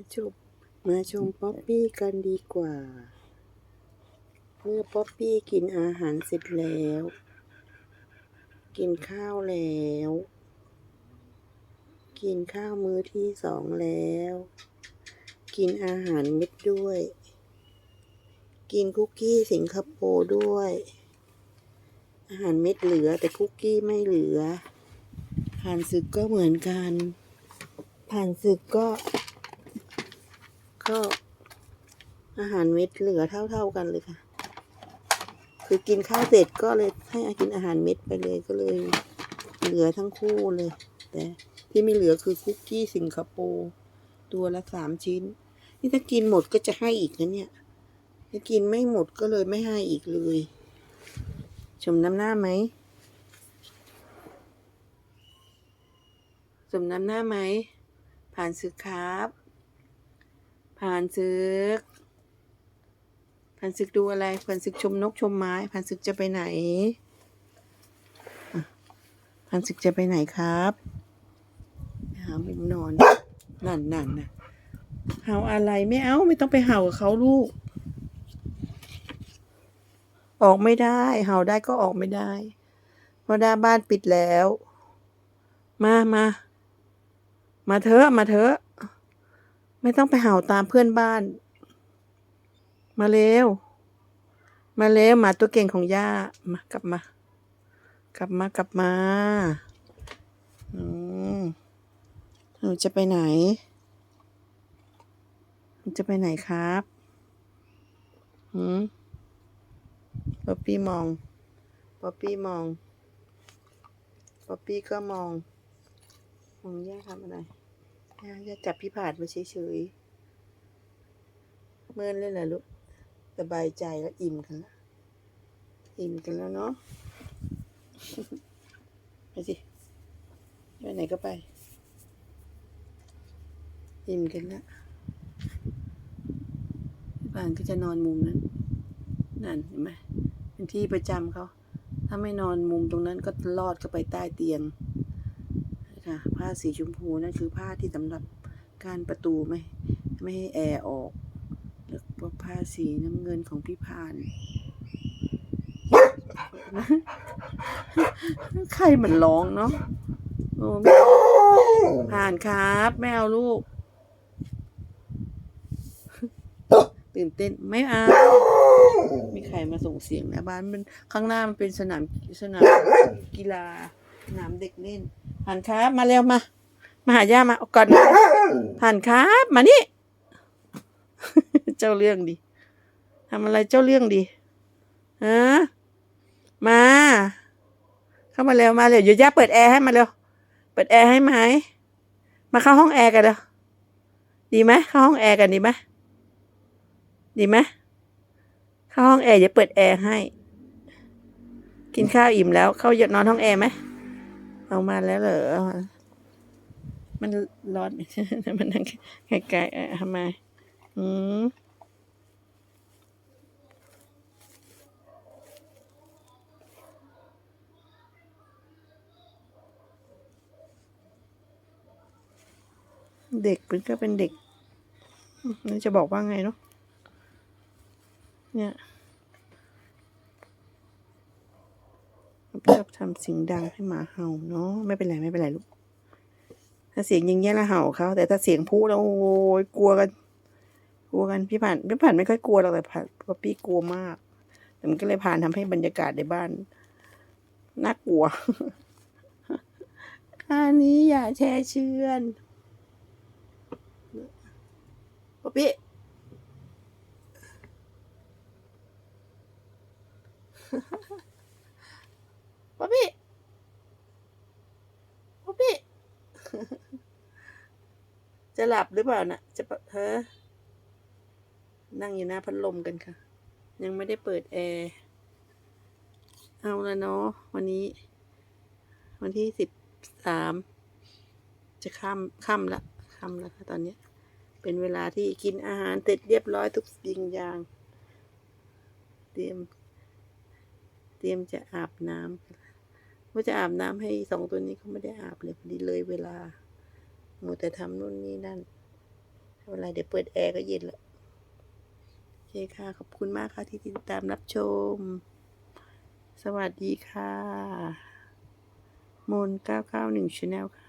มาชมมาชมป๊อปปี้กันดีกว่า เมื่อป๊อปปี้กินอาหารเสร็จแล้ว กินข้าวแล้ว กินข้าวมื้อที่สองแล้ว กินอาหารเม็ดด้วย กินคุกกี้สิงคโปร์ด้วย อาหารเม็ดเหลือแต่คุกกี้ไม่เหลือผ่านศึกก็เหมือนกัน ผ่านศึกก็ ก็อาหารเม็ดเหลือเท่า ๆกันเลยค่ะ คือกินข้าวเสร็จก็เลยให้กินอาหารเม็ดไปเลยก็เลย เหลือทั้งคู่เลย แต่ที่ไม่เหลือคือคุกกี้สิงคโปร์ตัวละสามชิ้น นี่ถ้ากินหมดก็จะให้อีกนะเนี่ย ถ้ากินไม่หมดก็เลยไม่ให้อีกเลย ชมน้ำหน้าไหมสมน้ำหน้าไหม ผ่านศึกครับ ผ่านศึกผ่านศึกดูอะไรผ่านศึกชมนกชมไม้ผ่านศึกจะไปไหนผ่านศึกจะไปไหนครับหามุมนอนนั่นนั่นนะเห่าอะไรไม่เอาไม่ต้องไปเห่ากับเขาลูก ออกไม่ได้ เห่าได้ก็ออกไม่ได้เพราะด้าบ้านปิดแล้ว มามามาเถอะมาเถอะ ไม่ต้องไปเห่าตามเพื่อนบ้าน มาเร็ว มาเร็วหมาตัวเก่งของย่า มากลับมา กลับมากลับมาอืมหนูจะไปไหนหนูจะไปไหนครับหืมป๊อปปี้มอง ป๊อปปี้มอง ป๊อปปี้ก็มอง มองย่าทำอะไร ย่าย่าจับพี่ผาดไว้เฉยๆเมื่อนเลยเหรอลูก สบายใจแล้วอิ่มกันแล้ว อิ่มกันแล้วเนาะ ไปสิ ไปไหนก็ไป อิ่มกันแล้วพี่ป่านก็จะนอนมุมนั้น นั่นเห็นไหมเป็นที่ประจำเขา ถ้าไม่นอนมุมตรงนั้นก็ลอดเข้าไปใต้เตียง ค่ะ ผ้าสีชมพูนั่นคือผ้าที่สำหรับการประตูไม่ไม่ให้แอร์ออก แล้วก็ผ้าสีน้ำเงินของพี่พานใครมันร้องเนาะผ่านครับไม่เอาลูก ตื่นเต้นไม่เอา มีใครมาส่งเสียงนะบ้านมันข้างหน้ามันเป็นสนามสนามกีฬาสนามเด็กเล่น ผ่านครับ มาเร็วมา มาหาย่ามาเอาก่อนนะผ่านครับ มานี่ เจ้าเรื่องดีทำอะไรเจ้าเรื่องดีฮะมา เข้ามาเร็วมาเร็วเดี๋ยวย่าเปิดแอร์ให้มาเร็ว เปิดแอร์ให้ไหมมาเข้าห้องแอร์กันเร็วดีไหมเข้าห้องแอร์กันดีไหมดีไหมเข้าห้องแอร์เดี๋ยวเปิดแอร์ให้ กินข้าวอิ่มแล้ว เข้านอนห้องแอร์ไหม เอามาแล้วเหรอ มันร้อนมันนั่งไกลๆทำไมอืมเด็กเป็นก็เป็นเด็กนี่จะบอกว่าไงเนาะเนี่ย ชอบทำเสียงดังให้หมาเห่าเนาะไม่เป็นไรไม่เป็นไรลูกถ้าเสียงย่างเงี้ยละเห่าเขาแต่ถ้าเสียงพูดแล้วโอ้ยกลัวกันกลัวกันพี่ผ่านพี่ผ่านไม่ค่อยกลัวหรอกแต่ผ่านป๊อปปี้กลัวมากแต่มันก็เลยผ่านทำให้บรรยากาศในบ้านน่ากลัวอันนี้อย่าแช่เชื่อนป๊อปปี้ ป๊อปปี้ป๊อปปี้ จะหลับหรือเปล่านะจะปะฮะนั่งอยู่หน้าพัดลมกันค่ะ ยังไม่ได้เปิดแอร์เอาละเนาะวันนี้ วันที่สิบสามจะค่ำค่ำละค่ำล้วค่ะตอนนี้ เป็นเวลาที่กินอาหารเสร็จเรียบร้อยทุกสิ่งอย่าง เตรียม เตรียมจะอาบน้ำ ว่าจะอาบน้ำให้สองตัวนี้เขาไม่ได้อาบเลยพอดีเลยเวลาหมดแต่ทำนู่นนี่นั่นทไม่เป็นไรเดี๋ยวเปิดแอร์ก็เย็นละโอเคค่ะ ขอบคุณมากค่ะที่ติดตามรับชม สวัสดีค่ะ มน991 Channel ค่ะ